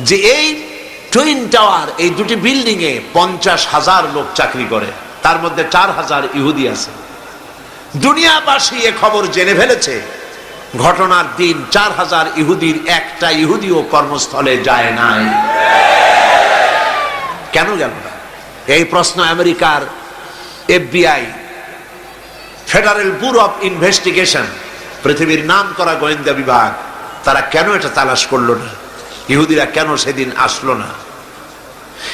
যে এই twin tower, এই দুটি বিল্ডিং এ পঞ্চাশ হাজার লোক চাকরি করে। তার মধ্যে চার হাজার ইহুদি আছে। দুনিয়াবাসী এ খবর জেনে ফেলেছে, ঘটনার দিন চার হাজার ইহুদির একটা ইহুদিও কর্মস্থলে যায় নাই। কেন গেল না? এই প্রশ্ন আমেরিকার FBI, federal bureau of investigation, পৃথিবীর নাম করা গোয়েন্দা বিভাগ, তারা কেন এটা তালাশ করল না? ইহুদিরা কেন সেদিন আসলো না?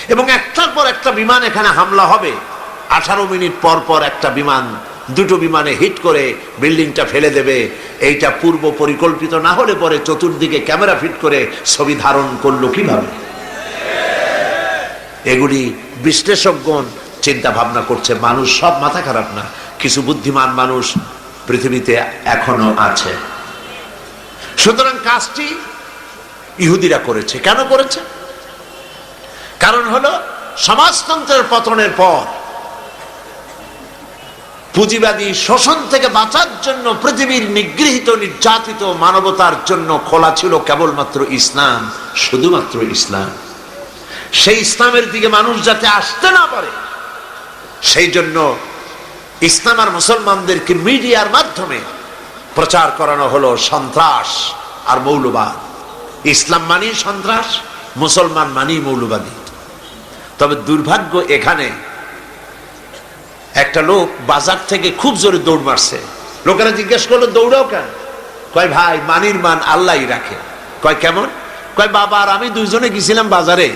এবং একটার পর একটা বিমান এখানে হামলা হবে। আঠারো মিনিট পর পর একটা বিমান, দুটো বিমানে হিট করে বিল্ডিংটা ফেলে দেবে। এইটা পূর্ব পরিকল্পিত, না হলে পরে চতুর্দিকে ক্যামেরা ফিট করে ছবি ধারণ করল কীভাবে? এগুলি বিশ্লেষকগণ চিন্তা ভাবনা করছে, মানুষ সব মাথা খারাপ না, কিছু বুদ্ধিমান মানুষ পৃথিবীতে এখনও আছে। সুতরাং কাজটি ইহুদিরা করেছে। কেন করেছে? কারণ হলো, সমাজতন্ত্রের পতনের পর পুঁজিবাদী শোষণ থেকে বাঁচার জন্য পৃথিবীর নিগৃহীত, নির্যাতিত মানবতার জন্য খোলা ছিল কেবলমাত্র ইসলাম, শুধুমাত্র ইসলাম। সেই ইসলামের দিকে মানুষ যাতে আসতে না পারে, সেই জন্য ইসলাম আর মুসলমানদেরকে মিডিয়ার মাধ্যমে প্রচার করানো হলো সন্ত্রাস আর মৌলবাদ। ইসলাম মানি সন্ত্রাস, মুসলমান মানি মৌলবাদী। তবে দুর্ভাগ্য এখানে, একটা লোক বাজার থেকে খুব জোরে দৌড় মারছে। লোকেরা জিজ্ঞেস করল, দৌড়াও কেন? কয়, ভাই, মানির মান আল্লাহই রাখে। কয়, কেমন? কয়, বাবা, আর আমি দুইজনে গেছিলাম বাজারে।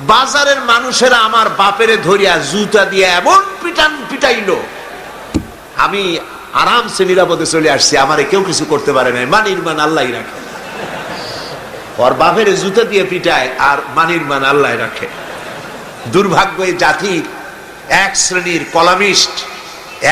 বাজারের মানুষেরা আমার বাপেরে ধরিয়া জুতা দিয়ে এমন পিটান পিটাইলো। আমি আরামসে নিরাপদে চলে আসছি, আমারে কেউ কিছু করতে পারে না মানির মান আল্লাহই রাখে। ওর বাপের জুতা দিয়ে পিটায় আর মানির মান আল্লাহ রাখে। দুর্ভাগ্য এই জাতির এক শ্রেণির কলামিস্ট,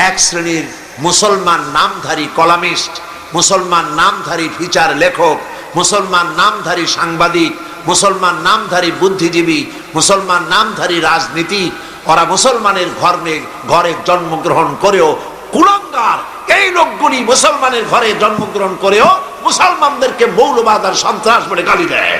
এক শ্রেণির মুসলমান নামধারী কলামিস্ট, মুসলমান নামধারী ফিচার লেখক, মুসলমান নামধারী সাংবাদিক, মুসলমান নামধারী বুদ্ধিজীবী, মুসলমান নামধারী রাজনীতি, ওরা মুসলমানের ঘরে ঘরে জন্মগ্রহণ করেও কুলঙ্গার। এই লোকগুলি মুসলমানের ঘরে জন্মগ্রহণ করেও মুসলমানদেরকে মৌলবাদ আর সন্ত্রাস বলে গালি দেয়।